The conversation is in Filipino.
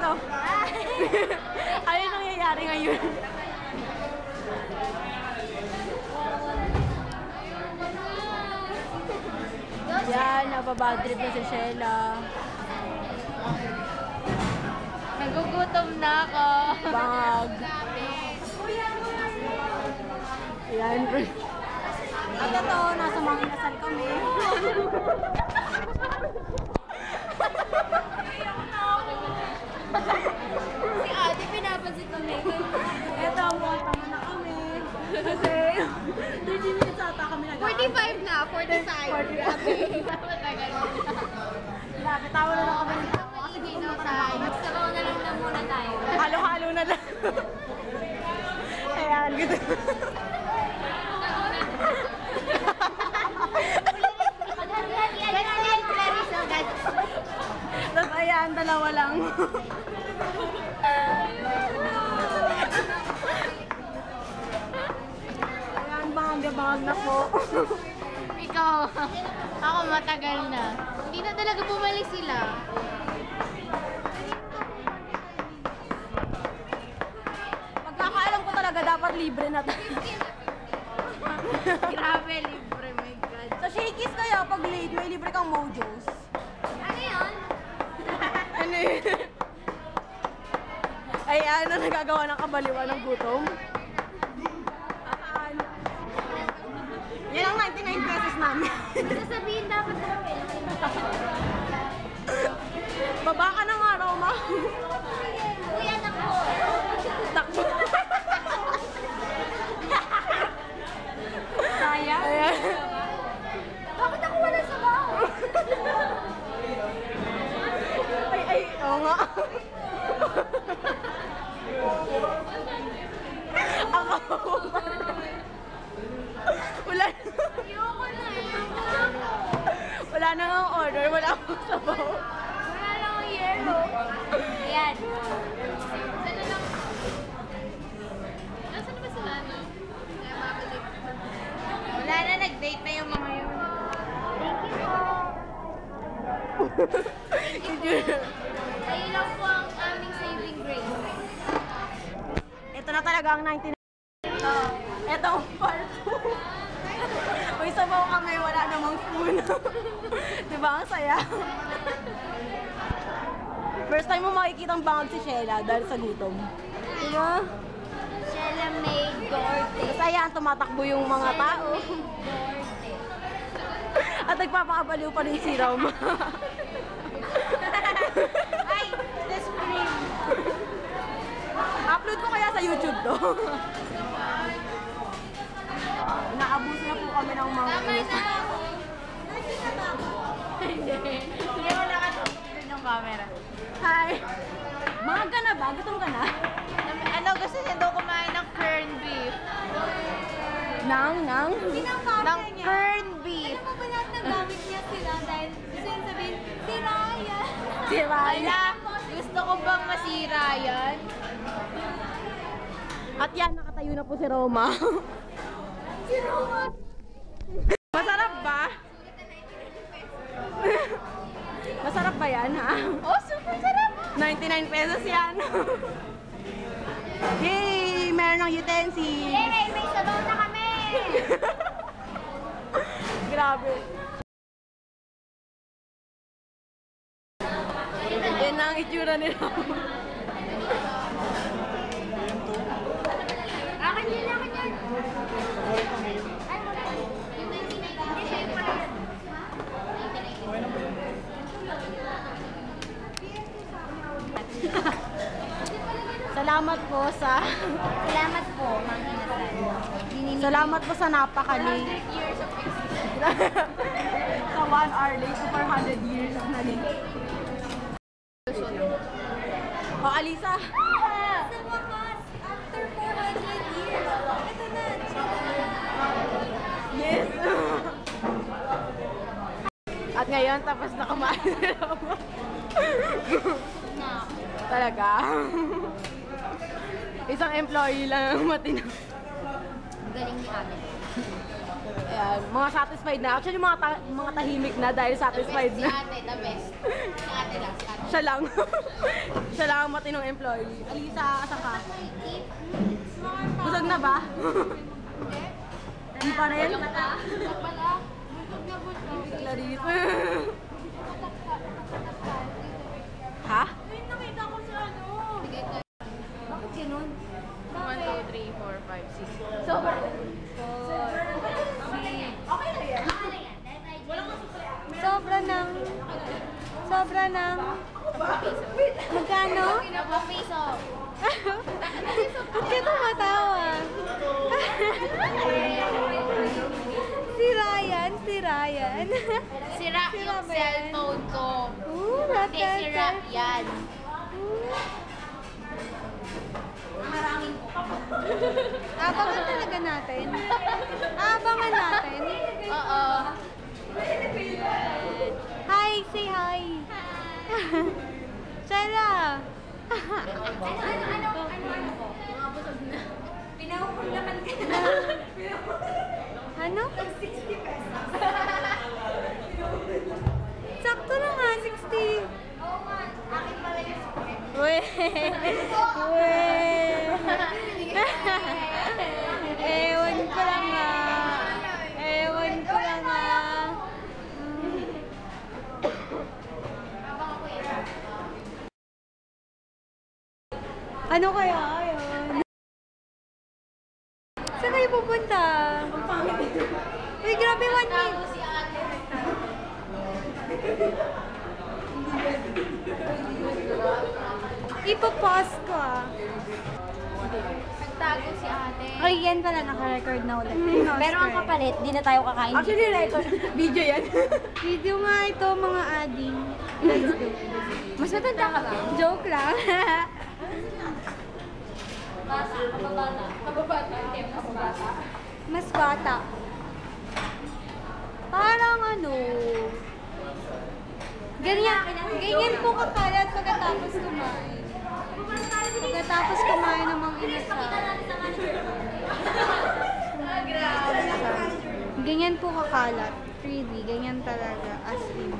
ano yung nangyayari ngayon? Yan, nababad trip na si Sheila. Nagugutom na ako. Bag. Yan. At ito, nasa mga inasal kami. Si Ate, pinapansin ko na Ito, mga tama na kami. Kasi, 30 minutes ata kami nag 45 na, 45. Grabe. Tawa na lang kami ng tawa. Kasi na tayo. Magsabaw na lang na muna tayo. Halo-halo na lang. Ayan, gitu. Tapos ayan, dalawa lang. ayan, bangag-bangag na po. Ikaw, ako matagal na. Hindi na talaga bumalik sila. Pagkakaalam ko talaga, dapat libre na to. Grabe, libre, my God. Sa Shakey's kaya, pag late, may libre kang mojos. Ano yun? Ano yun? Ay, ano nagagawa ng kabaliwan ng gutom? 9 pesos, ma'am. Sasabihin dapat sa Baba ka ng araw, ma'am. Wala na nga order. Wala akong sabaw. Wala lang ang yellow. Ayan. Sana lang. Nasaan na ba sila, no? Kaya mabalik. Wala na, nag-date na yung mga yun. Thank you po. Kayo lang po ang aming saving grace. Ito na talaga ang 99. Ito. Ito ang part 2. May sabaw kami, wala namang spoon. Ba? Ang saya. First time mo makikita ang bangag si Sheila dahil sa gutom. Di ba? Sheila May Gorte. Basta yan, tumatakbo yung mga tao. Gorte. At nagpapakabaliw pa rin si Roma. Ay, the scream. Upload ko kaya sa YouTube to. Inaabuso na po kami ng mga Tama na. Hindi. Hindi mo nakatutok yung camera. Hi! Mahag ka na ba? Gutom ka na? Ano, gusto niya daw kumain ng corned beef. Nang, nang? Ng corned beef. Alam mo ba lahat ng gamit niya sila dahil gusto niya sabihin, si Ryan. Si Raya. Gusto ko bang masira yan? At yan, nakatayo na po si Roma. Si Roma. Yan, ha? Oh, super sarap! 99 pesos yan. Yay! Meron ng utensil. Yay! May sabaw na kami! Grabe. Yan na ang itsura nila. Akin yun, akin yun! Ay, wala. Yung 1990. Hindi, siya yung pala yan. Salamat po sa... Salamat po, Mang Inasal. Salamat po sa napakali. 100 years of existence. sa 1 hour late to 400 years na late. O, Alisa. Sa wakas, after 400 years, ito na, Yes. At ngayon, tapos na kumain si Roma. Talaga? Isang employee lang ang matino. Galing ni. Eh, Ayan, mga satisfied na. Actually, mga, ta- mga tahimik na dahil satisfied Si na. ate, the best. Si ate lang, si ate. Siya lang. Siya lang ang matinong employee. Alisa, asan ka? Busog na ba? Hindi pa rin? Busog na busog. Clarice. ha? Ay, nakita ko sa ano. Bakit ganun? 1, 2, 3, 4, 5, 6. Sober. Okay na yan. Sobra ng... Sobra ng... Magkano? Dalawang piso. Ba't ka tumatawa? si Ryan, si Ryan. Sira Sira yung ba yan? cellphone ko. Ooh, Hindi, sira ratata. yan. Abangan talaga natin. Abangan natin. Oo. Hi, say hi. Chela. ano? 60 pesos. Sakto lang nga, 60. Uwe. Uwe. Ewan ko lang nga. Ewan ko lang nga. Ano kaya yun? Saan kayo pupunta? Uy, grabe one minute. Ipapost ko ah. Nagtago si ate. Ay, yan pala, naka-record na ulit. Pero ang kapalit, di na tayo kakain. Actually, record. Video yan. Video nga ito, mga ading. Let's go. Mas matanda ka ba? Joke lang. Mas bata. Parang ano, ganyan, ganyan po kakalat pagkatapos kumain. Pagkatapos kumain ng mga inasal. Ganyan po kakalat. Really, ganyan talaga. As in.